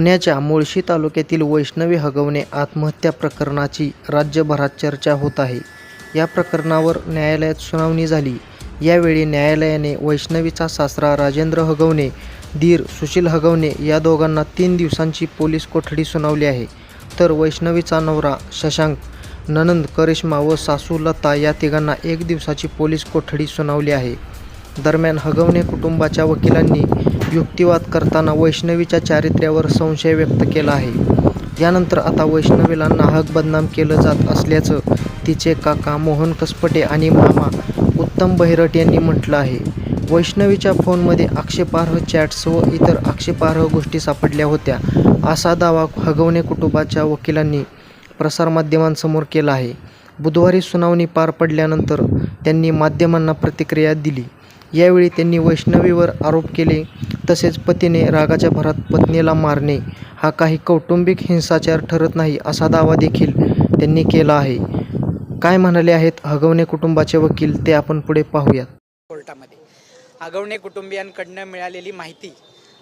पुण्याच्या मुळशी तालुक्यातील वैष्णवी हगवणे आत्महत्या प्रकरणाची राज्यभरात चर्चा होत आहे. या प्रकरणावर न्यायालयात सुनावणी झाली. यावेळी न्यायालयाने वैष्णवीचा सासरा राजेंद्र हगवणे दीर सुशील हगवणे या दोघांना तीन दिवसांची पोलीस कोठडी सुनावली आहे. तर वैष्णवीचा नवरा शशांक ननंद करिश्मा व सासू लता या तिघांना एक दिवसाची पोलीस कोठडी सुनावली आहे. दरम्यान हगवणे कुटुंबाच्या वकिलांनी युक्तिवाद करताना वैष्णवीच्या चारित्र्यावर संशय व्यक्त केला आहे. यानंतर आता वैष्णवीला नाहक बदनाम केलं जात असल्याचं तिचे काका मोहन कसपटे आणि मामा उत्तम बहिरट यांनी म्हटलं आहे. वैष्णवीच्या फोनमध्ये आक्षेपार्ह चॅट्स व इतर आक्षेपार्ह गोष्टी सापडल्या होत्या असा दावा हगवणे कुटुंबाच्या वकिलांनी प्रसारमाध्यमांसमोर केला आहे. बुधवारी सुनावणी पार पडल्यानंतर त्यांनी माध्यमांना प्रतिक्रिया दिली. यावेळी त्यांनी वैष्णवीवर आरोप केले तसेच पतीने रागाच्या भरात पत्नीला मारणे हा काही कौटुंबिक हिंसाचार ठरत नाही असा दावा देखील त्यांनी केला आहे. काय म्हणाले आहेत हगवणे कुटुंबाचे वकील ते आपण पुढे पाहूयात. कोर्टामध्ये. आगवणे कुटुंबियांकडनं मिळालेली माहिती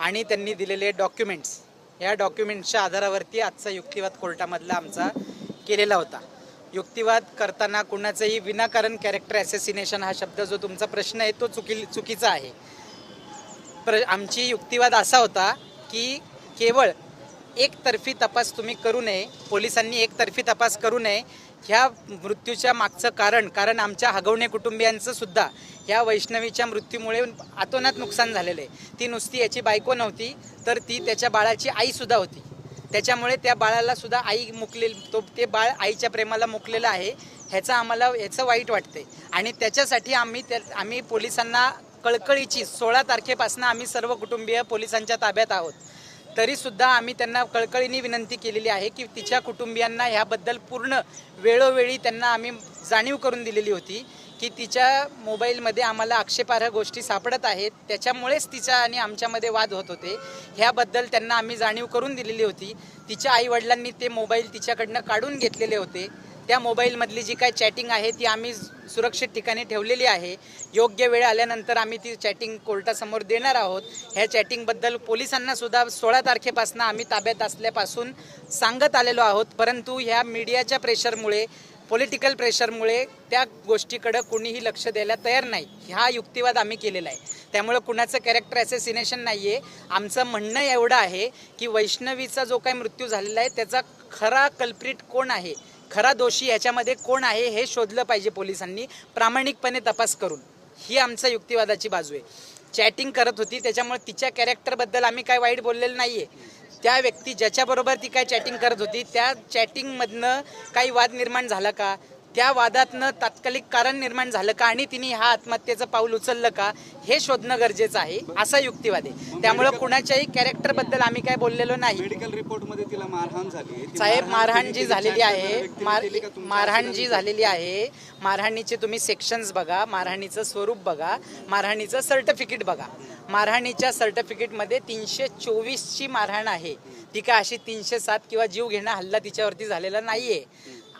आणि त्यांनी दिलेले डॉक्युमेंट्स या डॉक्युमेंट्सच्या आधारावरती आजचा युक्तिवाद कोर्टामधला आमचा केलेला होता. युक्तिवाद करताना कुणाचंही विनाकारण कॅरेक्टर ॲसेसिनेशन हा शब्द जो तुमचा प्रश्न आहे तो चुकी चुकीचा आहे. प्र आमची युक्तिवाद असा होता की केवळ एकतर्फी तपास तुम्ही करू नये पोलिसांनी एकतर्फी तपास करू नये ह्या मृत्यूच्या मागचं कारण कारण आमच्या हगवणे कुटुंबियांचं सुद्धा ह्या वैष्णवीच्या मृत्यूमुळे आतोनात नुकसान झालेलं आहे. ती नुसती याची बायको नव्हती तर ती त्याच्या बाळाची आईसुद्धा होती. त्याच्यामुळे त्या बाळाला सुद्धा आई मुकले तो ते बाळ आईच्या प्रेमाला मुकलेलं आहे ह्याचं आम्हाला ह्याचं वाईट वाटते आणि त्याच्यासाठी आम्ही त्या आम्ही पोलिसांना कळकळीची सोळा तारखेपासून आम्ही सर्व कुटुंबीय पोलिसांच्या ताब्यात आहोत. तरीसुद्धा आम्ही त्यांना कळकळीने विनंती केलेली आहे की तिच्या कुटुंबियांना ह्याबद्दल पूर्ण वेळोवेळी त्यांना आम्ही जाणीव करून दिलेली होती की तिच्या मोबाईलमध्ये आम्हाला आक्षेपार्ह गोष्टी सापडत आहेत. त्याच्यामुळेच तिच्या आणि आमच्यामध्ये वाद होत होते. ह्याबद्दल त्यांना आम्ही जाणीव करून दिलेली होती. तिच्या आईवडिलांनी ते मोबाईल तिच्याकडनं काढून घेतलेले होते. त्या मोबाईलमधली जी काय चॅटिंग आहे ती आम्ही सुरक्षित ठिकाणी ठेवलेली आहे. योग्य वेळ आल्यानंतर आम्ही ती चॅटिंग कोर्टासमोर देणार आहोत. ह्या चॅटिंगबद्दल पोलिसांना सुद्धा सोळा तारखेपासून आम्ही ताब्यात असल्यापासून सांगत आलेलो आहोत. परंतु ह्या मीडियाच्या प्रेशरमुळे पॉलिटिकल प्रेशरमुळे त्या गोष्टीकडं कुणीही लक्ष द्यायला तयार नाही. हा युक्तिवाद आम्ही केलेला आहे. त्यामुळं कुणाचं कॅरेक्टर ॲसेसिनेशन नाही आहे आमचं म्हणणं एवढं आहे की वैष्णवीचा जो काही मृत्यू झालेला आहे त्याचा खरा कल्प्रिट कोण आहे? खरा दोषी याच्यामध्ये कोण आहे हे शोधलं पाहिजे पोलिसांनी प्रामाणिकपणे तपास करून. ही आमचा युक्तिवादाची बाजू आहे. चॅटिंग करत होती त्याच्यामुळे तिच्या कॅरेक्टरबद्दल आम्ही काय वाईट बोललेलं नाही आहे त्या व्यक्ती ज्याच्याबरोबर ती काय चॅटिंग करत होती त्या चॅटिंगमधनं काही वाद निर्माण झाला का? त्या वादातनं तात्कालिक कारण निर्माण झालं का आणि तिने हा आत्महत्येचं पाऊल उचललं का हे शोधणं गरजेचं आहे असा युक्तिवाद आहे. त्यामुळं कुणाच्याही कॅरेक्टरबद्दल आम्ही काय बोललेलो नाही. मेडिकल रिपोर्टमध्ये तिला मारहाण झाली साहेब मारहाण जी झालेली आहे मार का मारहाण जी? झालेली आहे मारहाणीचे तुम्ही सेक्शन्स बघा मारहाणीचं स्वरूप बघा मारहाणीचं सर्टिफिकेट बघा. मारहाणीच्या सर्टिफिकेटमध्ये तीनशे चोवीसची मारहाण आहे. ती काय अशी तीनशे सात किंवा जीव घेणं हल्ला तिच्यावरती झालेला नाहीये.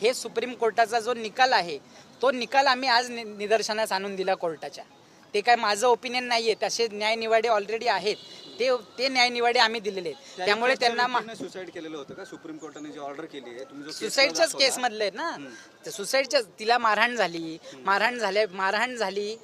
हे सुप्रीम कोर्टाचा जो निकाल आहे तो निकाल आम्ही आज नि- निदर्शनास आणून दिला कोर्टाच्या. ते काय माझं ओपिनियन नाही आहे तसे न्यायनिवाडे ऑलरेडी आहेत. ते ते न्यायनिवाडे आम्ही दिलेले आहेत. त्या त्यामुळे त्यांना सुसाईड केलेलं होतं का? सुप्रीम कोर्टाने जी ऑर्डर केली आहे सुसाईडच्याच दाखवला, केस मधले आहेत ना. ते सुसाईडच्या तिला मारहाण झाली. मारहाण झाल्या मारहाण झाली.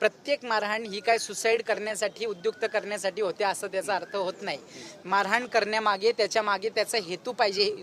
प्रत्येक मारहाण ही काय सुसाईड करण्यासाठी उद्युक्त करण्यासाठी होते असं त्याचा अर्थ होत नाही. मारहाण करण्यामागे त्याच्यामागे त्याचा हेतू पाहिजे.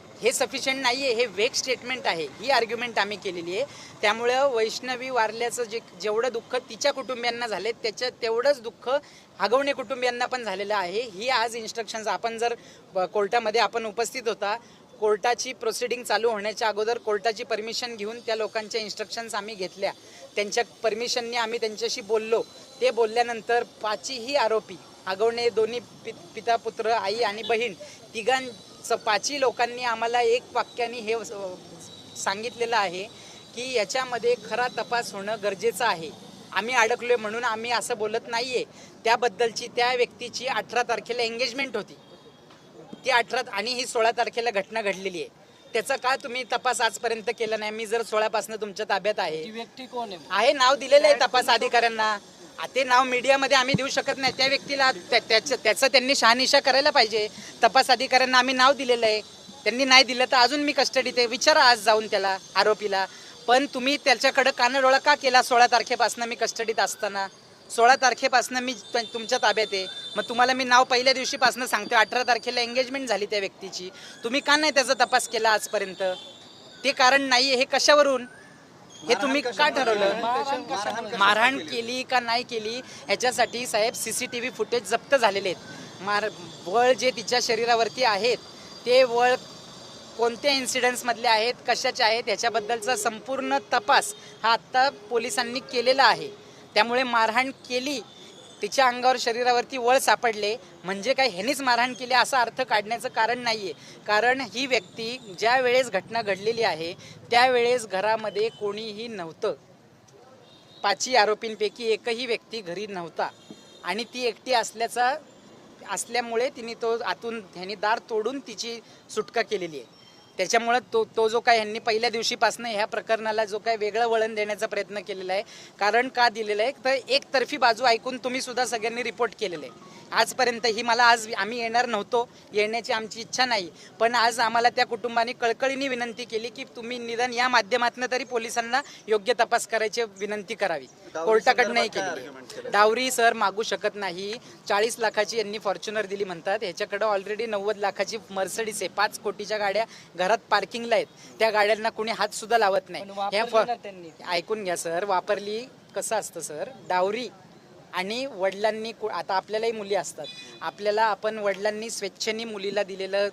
हे सफिशियंट नाही आहे हे वेग स्टेटमेंट आहे. ही आर्ग्युमेंट आम्ही केलेली आहे. त्यामुळं वैष्णवी वारल्याचं जे जेवढं दुःख तिच्या कुटुंबियांना झाले त्याच्या तेवढंच दुःख हगवणे कुटुंबियांना पण झालेलं आहे. ही आज इन्स्ट्रक्शन्स आपण जर कोर्टामध्ये आपण उपस्थित होता कोर्टाची प्रोसिडिंग चालू होण्याच्या अगोदर कोर्टाची परमिशन घेऊन त्या लोकांच्या इन्स्ट्रक्शन्स आम्ही घेतल्या. त्यांच्या परमिशनने आम्ही त्यांच्याशी बोललो. ते बोलल्यानंतर पाचही आरोपी आगवणे दोन्ही पि पिता पुत्र आई आणि बहीण तिघां पाचही लोकांनी आम्हाला एक वाक्याने हे सांगितलेलं आहे की याच्यामध्ये खरा तपास होणं गरजेचं आहे. आम्ही अडकलोय म्हणून आम्ही असं बोलत नाहीये. त्याबद्दलची त्या व्यक्तीची अठरा तारखेला एंगेजमेंट होती. ती अठरा आणि ही सोळा तारखेला घटना घडलेली आहे. त्याचा का तुम्ही तपास आजपर्यंत केला नाही? मी जर सोळापासून तुमच्या ताब्यात आहे. व्यक्ती कोण आहे? आहे नाव दिलेलं आहे तपास अधिकाऱ्यांना. ते नाव मीडियामध्ये आम्ही देऊ शकत नाही. त्या व्यक्तीला त्या- त्याचं त्याचं त्यांनी शहानिशा करायला पाहिजे. तपास अधिकाऱ्यांना आम्ही नाव दिलेलं आहे. त्यांनी नाही दिलं तर अजून मी कस्टडीत आहे. विचारा आज जाऊन त्याला आरोपीला. पण तुम्ही त्याच्याकडं कानडोळा का केला सोळा तारखेपासून मी कस्टडीत असताना? सोळा तारखेपासून मी तुमच्या ताब्यात आहे. मग तुम्हाला मी नाव पहिल्या दिवशीपासून सांगतो अठरा तारखेला एंगेजमेंट झाली त्या व्यक्तीची. तुम्ही का नाही त्याचा तपास केला आजपर्यंत? ते कारण नाही हे कशावरून? हे तुम्ही का ठरवलं? मारहाण केली का नाही केली? ह्याच्यासाठी साहेब C C T V footage जप्त झालेले आहेत. मार वळ जे तिच्या शरीरावरती आहेत ते वळ कोणत्या इन्सिडेंट्समधले आहेत कशाचे आहेत ह्याच्याबद्दलचा संपूर्ण तपास हा आत्ता पोलिसांनी केलेला आहे. त्यामुळे मारहाण केली तिच्या अंगावर शरीरावरती वळ सापडले. म्हणजे काय ह्यानीच मारहाण केली असा अर्थ काढण्याचं कारण नाही आहे कारण ही व्यक्ती ज्या वेळेस घटना घडलेली आहे त्यावेळेस घरामध्ये कोणीही नव्हतं. पाचही आरोपींपैकी एकही व्यक्ती घरी नव्हता. आणि ती एकटी असल्याचा असल्यामुळे तिने तो आतून ह्याने दार तोडून तिची सुटका केलेली आहे. त्याच्यामुळं तो तो जो काय ह्यांनी पहिल्या दिवशीपासून ह्या प्रकरणाला जो काय वेगळं वळण देण्याचा प्रयत्न केलेला आहे. कारण का दिलेलं आहे? तर एकतर्फी बाजू ऐकून तुम्ही सुद्धा सगळ्यांनी रिपोर्ट केलेलं आहे. आजपर्यंत ही मला आज आम्ही येणार नव्हतो येण्याची आमची इच्छा नाही. पण आज आम्हाला त्या कुटुंबाने कळकळीने विनंती केली की तुम्ही निदान या माध्यमातून तरी पोलिसांना योग्य तपास करायची विनंती करावी. कोर्टाकडनंही केली. डावरी सर मागू शकत नाही. चाळीस लाखाची यांनी फॉर्च्युनर दिली म्हणतात. ह्याच्याकडं ऑलरेडी नव्वद लाखाची मर्सडीज आहे. पाच कोटीच्या गाड्या घरात पार्किंगला आहेत. त्या गाड्यांना कोणी हात सुद्धा लावत नाही. ह्या. ऐकून घ्या सर. वापरली कसं असतं सर? डावरी आणि वडिलांनी कु- आता आपल्यालाही मुली असतात. आपल्याला आपण वडिलांनी स्वेच्छेने मुलीला दिलेलं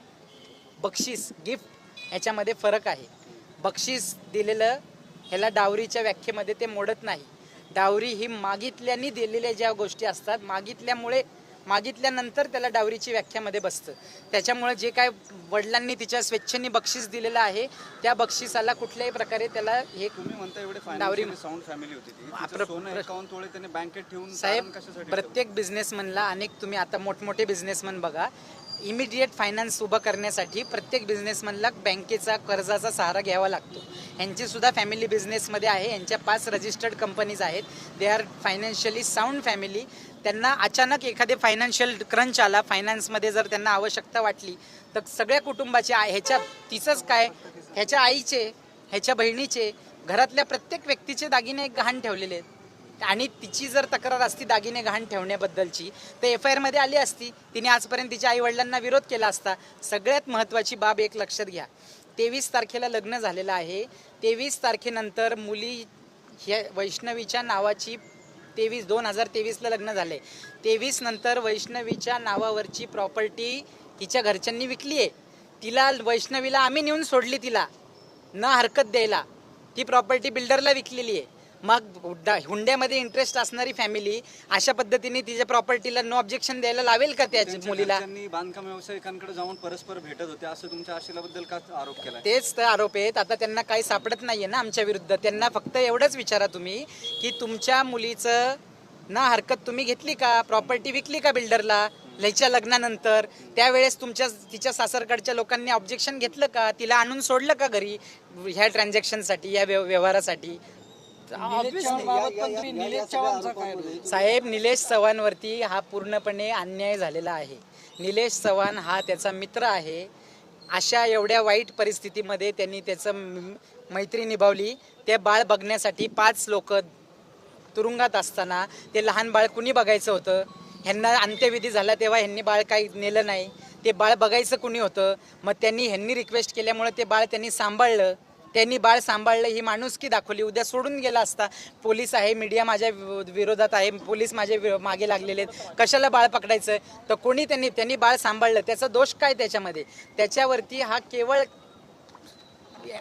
बक्षीस गिफ्ट ह्याच्यामध्ये फरक आहे. बक्षीस दिलेलं ह्याला डावरीच्या व्याख्येमध्ये ते मोडत नाही. डावरी ही मागितल्याने दिलेल्या ज्या गोष्टी असतात मागितल्यामुळे मागितल्यानंतर त्याला डावरीची व्याख्यामध्ये बसतं. त्याच्यामुळे जे काय वडिलांनी तिच्या स्वेच्छेने बक्षीस दिलेलं आहे त्या बक्षिसाला कुठल्याही प्रकारे त्याला हे डावरी- साऊंड फॅमिली होती बँकेत ठेवून साहेब प्रत्येक बिझनेसमनला अनेक तुम्ही आता मोठमोठे बिझनेसमन बघा इमिडिएट फायनान्स उभं करण्यासाठी प्रत्येक बिझनेसमनला बँकेचा कर्जाचा सहारा घ्यावा लागतो. यांची सुद्धा फॅमिली बिझनेसमध्ये आहे यांच्या पाच रजिस्टर्ड कंपनीज आहेत. They are financially sound family त्यांना अचानक एखादे फायनान्शियल क्रंच आला फायनान्समध्ये जर त्यांना आवश्यकता वाटली तर सगळ्या कुटुंबाचे ह्याच्या तिचंच काय? ह्याच्या आईचे ह्याच्या बहिणीचे घरातल्या प्रत्येक व्यक्तीचे दागिने गहाण ठेवलेले आहेत. आणि तिची जर तक्रार असती दागिने गहाण ठेवण्याबद्दलची तर एफ आय आरमध्ये आली असती तिने आजपर्यंत तिच्या आई वडिलांना विरोध केला असता सगळ्यात महत्त्वाची बाब एक लक्षात घ्या. तेवीस तारखेला लग्न झालेलं आहे. तेवीस तारखेनंतर मुली ह्या वैष्णवीच्या नावाची तेवीस दोन हजार तेवीसला लग्न झाले. तेवीस नंतर वैष्णवीच्या नावावरची प्रॉपर्टी तिच्या घरच्यांनी विकली आहे तिला वैष्णवीला आम्ही नेऊन सोडली तिला. न हरकत द्यायला. ती प्रॉपर्टी बिल्डरला विकलेली आहे मग हुड्डा हुंड्यामध्ये इंटरेस्ट असणारी फॅमिली अशा पद्धतीने तिच्या प्रॉपर्टीला नो ऑब्जेक्शन द्यायला लावेल का त्या त्यांच्या मुलीला? घरच्यांनी बांधकाम व्यावसायिकांकडे जाऊन परस्पर भेटत होते. असं तुमच्या आशिलाबद्दल का आरोप केलाय? तेच तर आरोप आहेत. आता त्यांना काही सापडत नाहीये ना आमच्या विरुद्ध. त्यांना फक्त एवढंच विचारा तुम्ही की तुमच्या मुलीचं ना हरकत तुम्ही घेतली का? प्रॉपर्टी विकली का बिल्डरला लयच्या लग्नानंतर? त्यावेळेस तुमच्या तिच्या सासरकडच्या लोकांनी ऑब्जेक्शन घेतलं का? तिला आणून सोडलं का घरी ह्या ट्रान्झॅक्शनसाठी या व्यव- व्यवहारासाठी? साहेब निलेश चव्हाणवरती हा पूर्णपणे अन्याय झालेला आहे. निलेश चव्हाण हा त्याचा मित्र आहे. अशा एवढ्या वाईट परिस्थितीमध्ये त्यांनी त्याचं मैत्री निभावली. ते बाळ बघण्यासाठी पाच लोक तुरुंगात असताना ते लहान बाळ कुणी बघायचं होतं? ह्यांना अंत्यविधी झाला तेव्हा ह्यांनी बाळ काही नेलं नाही. ते बाळ बघायचं कुणी होतं? मग त्यांनी ह्यांनी रिक्वेस्ट केल्यामुळे ते बाळ त्यांनी सांभाळलं. त्यांनी बाळ सांभाळलं ही माणुसकी दाखवली. उद्या सोडून गेला असता. पोलीस आहे मीडिया माझ्या विरोधात आहे. पोलीस माझे वि- मागे लागलेले आहेत. कशाला बाळ पकडायचं? तर कोणी त्यांनी त्यांनी बाळ सांभाळलं. त्याचा दोष काय त्याच्यामध्ये? त्याच्यावरती हा केवळ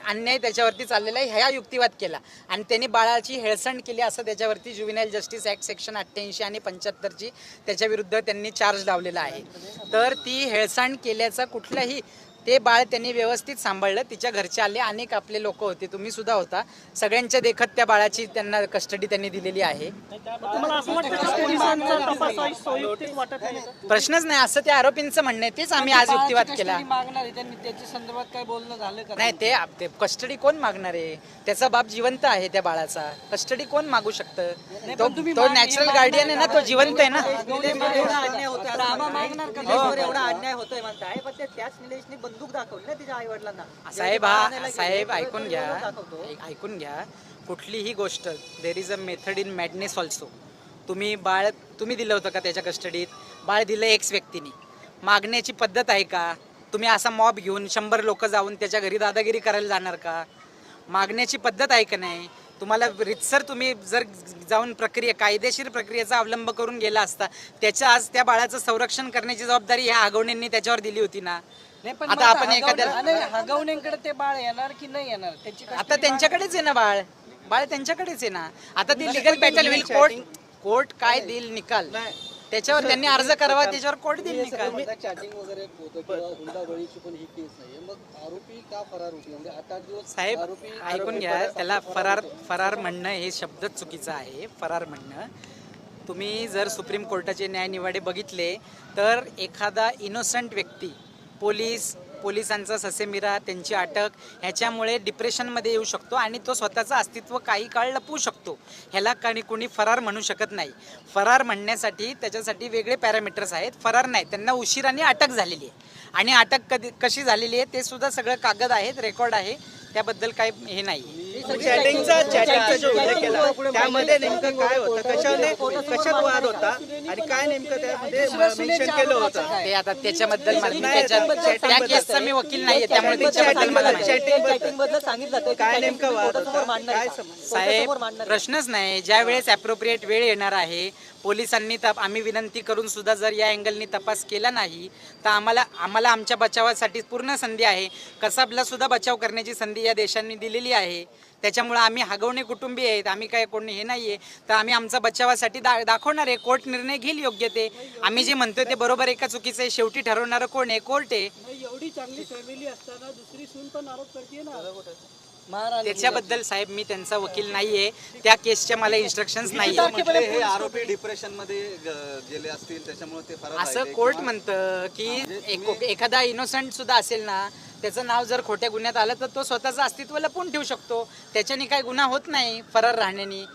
अन्याय त्याच्यावरती चाललेला आहे. ह्या युक्तिवाद केला. आणि त्यांनी बाळाची हेळसंड केली असं त्याच्यावरती जुविनाईल जस्टिस ॲक्ट सेक्शन अठ्ठ्याऐंशी आणि पंच्याहत्तरची त्याच्याविरुद्ध त्यांनी चार्ज लावलेला आहे. तर ती हेळसांड केल्याचा कुठलाही ते बाळ त्यांनी व्यवस्थित सांभाळलं तिच्या घरचे आले अनेक आपले लोक होते तुम्ही सुद्धा होता. सगळ्यांच्या देखत त्या बाळाची त्यांना कस्टडी त्यांनी दिलेली आहे. प्रश्नच नाही असं त्या आरोपींचं म्हणणं आहे तेच आम्ही आज युक्तिवाद केला. मागणार आहे त्यांनी त्याच्या संदर्भात काय बोलणं झालं का? नाही ते ते कस्टडी कोण मागणार आहे? त्याचा बाप जिवंत आहे त्या बाळाचा. कस्टडी कोण मागू शकतं? तो नॅचरल गार्डियन आहे ना तो जिवंत आहे ना? आम्हा मागणार का? एवढा अन्याय होतोय म्हणताय पण त्याच निलेशने बंदूक दाखवली ना तिच्या आई वडिलांना साहेब हा साहेब ऐकून घ्या. ऐक- ऐकून घ्या. कुठलीही गोष्ट there is a method in madness also तुम्ही बाळ तुम्ही दिलं होतं का त्याच्या कस्टडीत बाळ दिलं एक्स व्यक्तीने. मागण्याची पद्धत आहे का? तुम्ही असा मॉब घेऊन शंभर लोक जाऊन त्याच्या घरी दादागिरी करायला जाणार का? मागण्याची पद्धत आहे का नाही? तुम्हाला रितसर तुम्ही जर जाऊन प्रक्रिया कायदेशीर प्रक्रियेचा अवलंब करून गेला असता त्याच्या आज त्या बाळाचं संरक्षण करण्याची जबाबदारी ह्या आगवणींनी त्याच्यावर दिली होती ना? आता आपण एखाद्या हगवण्यांकडे ते बाळ येणार की नाही येणार? त्याची आता त्यांच्याकडेच आहे ना बाळ. बाळ त्यांच्याकडेच आहे ना. आता ते लिगल बॅटल होईल कोर्ट कोर्ट काय देईल निकाल? त्याच्यावर त्यांनी अर्ज करावा त्याच्यावर कोर्ट देईल निकाल. चॅटिंग वगैरे होतं किंवा हुंडाबळीची पण ही केस नाहीये. मग आरोपी का फरार होते? म्हणजे दिवस साहेब ऐकून घ्या त्याला फरार फरार म्हणणं हे शब्दच चुकीचं आहे. फरार म्हणणं. तुम्ही जर सुप्रीम कोर्टाचे न्यायनिवाडे बघितले तर एखादा इनोसंट व्यक्ती पोलीस पोलिसांचा ससेमिरा त्यांची अटक ह्याच्यामुळे डिप्रेशनमध्ये येऊ शकतो आणि तो स्वतःचं अस्तित्व काही काळ लपवू शकतो. ह्याला काही कोणी फरार म्हणू शकत नाही. फरार म्हणण्यासाठी त्याच्यासाठी वेगळे पॅरामीटर्स आहेत. फरार नाही त्यांना उशिराने अटक झालेली आहे. आणि अटक कधी कशी झालेली आहे ते सुद्धा सगळं कागद आहेत रेकॉर्ड आहे. त्याबद्दल काही हे नाही. चॅटिंगचा चॅटिंगचा जो उल्लेख केला त्यामध्ये नेमकं काय होतं? कशाने कशात वाद होता? आणि काय नेमकं त्यामध्ये मेन्शन केलं होतं? ते आता त्याच्याबद्दल मला- मी त्याच्या त्या केसचा मी वकील नाहीये त्यामुळे त्याच्याबद्दल मला माहिती नाही. चॅटिंगबद्दल सांगितलं काय नेमकं वाद होता? काय समज साहेब प्रश्नच नाही. ज्या वेळेस अप्रोप्रिएट वेळ येणार आहे पोलिसांनी तप आम्ही विनंती करून सुद्धा जर या अँगलनी तपास केला नाही तर आम्हाला आम्हाला आमच्या बचावासाठी पूर्ण संधी आहे. कसाबला सुद्धा बचाव करण्याची संधी या देशांनी दिलेली आहे. त्याच्यामुळे आम्ही हगवणे कुटुंबी आहेत आम्ही काय कोणी हे नाही आहे तर आम्ही आमचा बचावासाठी दा दाखवणार आहे कोर्ट निर्णय घेईल योग्य ते. आम्ही जे म्हणतोय ते बरोबर एका चुकीचं आहे शेवटी ठरवणारं कोण आहे? कोर्ट आहे. एवढी चांगली फॅमिली असताना दुसरी सून पण आरोप करते ना. त्याच्याबद्दल साहेब मी त्यांचा वकील नाहीये. त्या केसच्या मला इन्स्ट्रक्शन्स नाही हे आरोपी डिप्रेशनमध्ये गेले असतील त्याच्यामुळे ते फरार असं कोर्ट म्हणतं की एक- एखादा इनोसंट सुद्धा असेल ना त्याचं नाव जर खोट्या गुन्ह्यात आलं तर तो स्वतःचं अस्तित्व लपवून ठेवू शकतो. त्याच्याने काही गुन्हा होत नाही फरार राहण्याने.